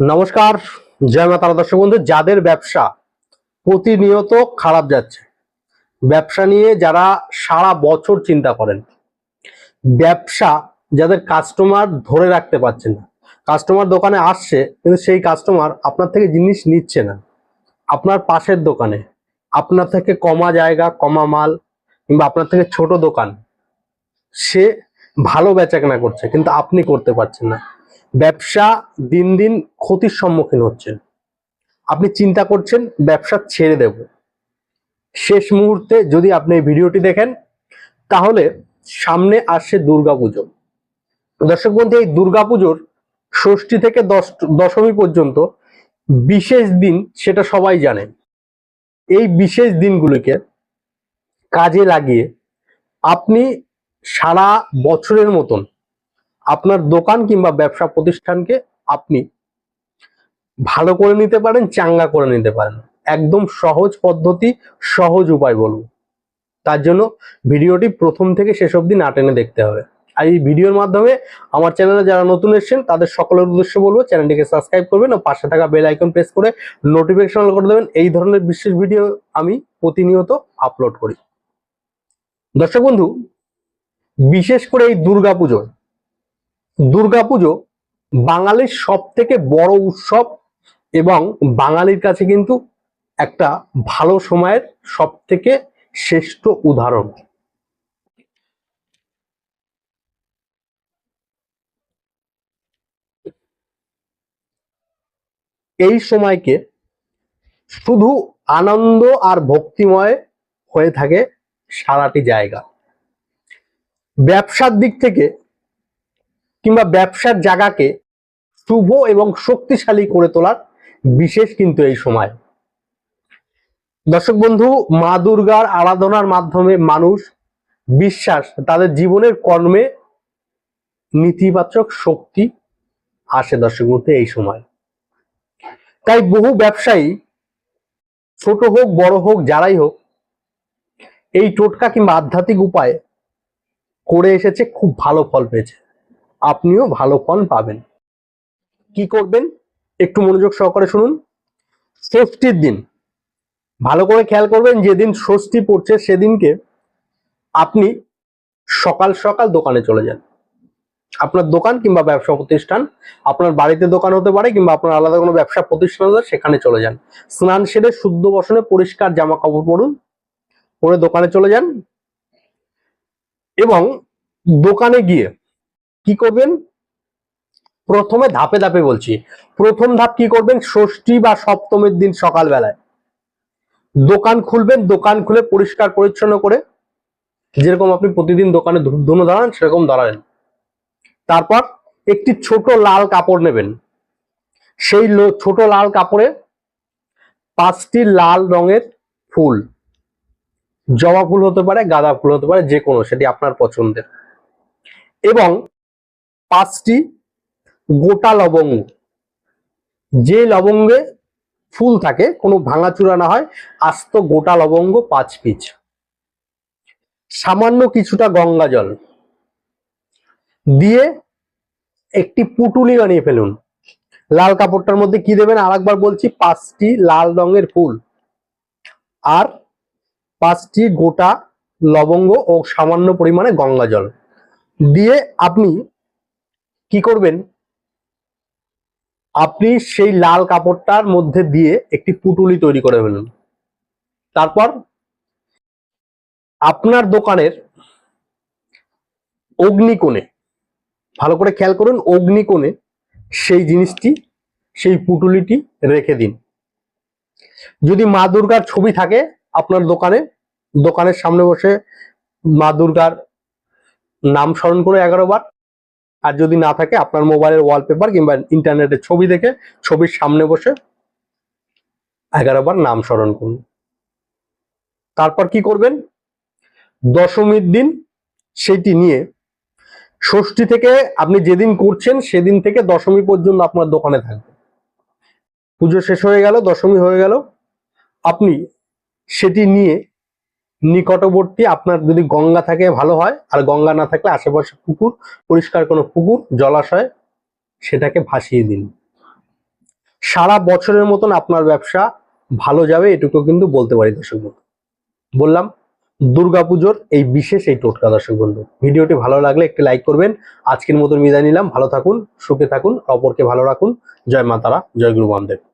নমস্কার, জয় মা তারা দর্শক বন্ধু। যাদের ব্যবসা প্রতিনিয়ত খারাপ যাচ্ছে, ব্যবসা নিয়ে যারা সারা বছর চিন্তা করেন, ব্যবসা যাদের কাস্টমার ধরে রাখতে পারছে না কাস্টমার দোকানে আসছে কিন্তু সেই কাস্টমার আপনার থেকে জিনিস নিচ্ছে না। আপনার পাশের দোকানে, আপনার থেকে কমা জায়গা, কমা মাল কিংবা আপনার থেকে ছোট দোকান, সে ভালো বেচাকেনা করছে কিন্তু আপনি করতে পারছেন না। ব্যবসা দিন দিন ক্ষতির সম্মুখীন হচ্ছেন। আপনি চিন্তা করছেন, ব্যবসা ছেড়ে দেব। শেষ মুহূর্তে যদি আপনি এই ভিডিওটি দেখেন, তাহলে সামনে আসছে দুর্গাপুজো। দর্শক বন্ধু, এই দুর্গাপুজোর ষষ্ঠী থেকে দশ, দশমী পর্যন্ত বিশেষ দিন সেটা সবাই জানে। এই বিশেষ দিনগুলিকে কাজে লাগিয়ে আপনি সারা বছরের মতন আপনার দোকান কিংবা ব্যবসা প্রতিষ্ঠানকে আপনি ভালো করে নিতে পারেন, চাঙ্গা করে নিতে পারেন। একদম সহজ পদ্ধতি, সহজ উপায় বলব। তার জন্য ভিডিওটি প্রথম থেকে শেষ অবধি না টেনে দেখতে হবে। আর এই ভিডিওর মাধ্যমে আমার চ্যানেলে যারা নতুন এসেছেন, তাদের সকলের উদ্দেশ্যে বলব, চ্যানেলটিকে সাবস্ক্রাইব করবেন ও পাশে থাকা বেল আইকন প্রেস করে নোটিফিকেশন করে দেবেন। এই ধরনের বিশেষ ভিডিও আমি প্রতিনিয়ত আপলোড করি। দর্শক বন্ধু, বিশেষ করে এই দুর্গাপুজোয় দুর্গাপুজো বাঙালির সব থেকে বড় উৎসব এবং বাঙালির কাছে কিন্তু একটা ভালো সময়ের সব থেকে শ্রেষ্ঠ উদাহরণ। এই সময়কে শুধু আনন্দ আর ভক্তিময় হয়ে থাকে সারাটি জায়গা। ব্যবসার দিক থেকে কিংবা ব্যবসার জায়গাকে শুভ এবং শক্তিশালী করে তোলার বিশেষ কিন্তু এই সময়। দর্শক বন্ধু, মা দুর্গার আরাধনার মাধ্যমে মানুষ বিশ্বাস, তাদের জীবনের কর্মে নেতিবাচক শক্তি আসে দর্শক বন্ধু এই সময়। তাই বহু ব্যবসায়ী, ছোট হোক, বড় হোক, যারাই হোক, এই টোটকা কিংবা আধ্যাত্মিক উপায় করে এসেছে, খুব ভালো ফল পেয়েছে। আপনিও ভালো ফল পাবেন। কি করবেন? একটু মনোযোগ সহকারে শুনুন। ষষ্ঠীর দিন। ভালো করে খেয়াল করবেন, যেদিন ষষ্ঠী পড়ছে সেদিনকে আপনি সকাল সকাল দোকানে চলে যান। আপনার দোকান কিংবা ব্যবসা প্রতিষ্ঠান, আপনার বাড়িতে দোকান হতে পারে কিংবা আপনার আলাদা কোনো ব্যবসা প্রতিষ্ঠান হতে সেখানে চলে যান। স্নান সেরে শুদ্ধ বসনে পরিষ্কার জামা কাপড় পরুন, পরে দোকানে চলে যান। এবং দোকানে গিয়ে কি করবেন? প্রথমে ধাপে ধাপে বলছি। প্রথম ধাপ কি করবেন? ষষ্ঠী বা সপ্তমীর দিন সকালবেলায়। দোকান খুলবেন, দোকান খুলে পরিষ্কার পরিচ্ছন্ন করে যেরকম আপনি প্রতিদিন দোকানে ধুনো দাঁড়ান সেরকম দাঁড়ালেন তারপর একটি ছোট লাল কাপড় নেবেন। সেই ছোট লাল কাপড়ে পাঁচটি লাল রঙের ফুল। জবা ফুল হতে পারে, গাঁদা ফুল হতে পারে যে কোনো সেটি আপনার পছন্দের। এবং পাঁচটি গোটা লবঙ্গ। যে লবঙ্গে ফুল থাকে, কোনো ভাঙাচুরা না হয়, আস্ত গোটা লবঙ্গ পাঁচ পিচ। সামান্য কিছুটা গঙ্গা জল দিয়ে একটি পুটুলি বানিয়ে ফেলুন। লাল কাপড়টার মধ্যে কি দেবেন? আরেকবার বলছি, পাঁচটি লাল রঙের ফুল। আর পাঁচটি গোটা লবঙ্গ ও সামান্য পরিমাণে গঙ্গা জল। দিয়ে আপনি কি করবেন? আপনি সেই লাল কাপড়টার মধ্যে দিয়ে একটি পুটুলি তৈরি করে ফেলুন। তারপর আপনার দোকানের অগ্নিকোণে, ভালো করে খেয়াল করুন, অগ্নিকোণে সেই জিনিসটি, সেই পুটুলিটি রেখে দিন। যদি মা দুর্গার ছবি থাকে আপনার দোকানে, দোকানের সামনে বসে মা দুর্গার নাম স্মরণ করে এগারো বার। আর যদি না থাকে, আপনার মোবাইলের ওয়ালপেপার কিংবা ইন্টারনেটের ছবি দেখে ছবির সামনে বসে এগারো বার নাম স্মরণ করুন। তারপর কি করবেন? দশমীর দিন সেটি নিয়ে ষষ্ঠী থেকে আপনি যেদিন করছেন সেদিন থেকে দশমী পর্যন্ত আপনার দোকানে থাকবে পুজো শেষ হয়ে গেল, দশমী হয়ে গেল। আপনি সেটি নিয়ে নিকটবর্তী আপনার যদি গঙ্গা থাকে ভালো হয়, আর গঙ্গা না থাকলে আশেপাশে পুকুর, পরিষ্কার কোনো পুকুর, জলাশয়, সেটাকে ভাসিয়ে দিন। সারা বছরের মতন আপনার ব্যবসা ভালো যাবে এটুকু কিন্তু বলতে পারি দর্শক বন্ধু। বললাম, দুর্গাপুজোর এই বিশেষ এই টোটকা দর্শক বন্ধু। ভিডিওটি ভালো লাগলে একটি লাইক করবেন। আজকের মতন বিদায় নিলাম। ভালো থাকুন, সুখে থাকুন, অপরকে ভালো রাখুন। জয় মাতারা জয় গুরু বামদেব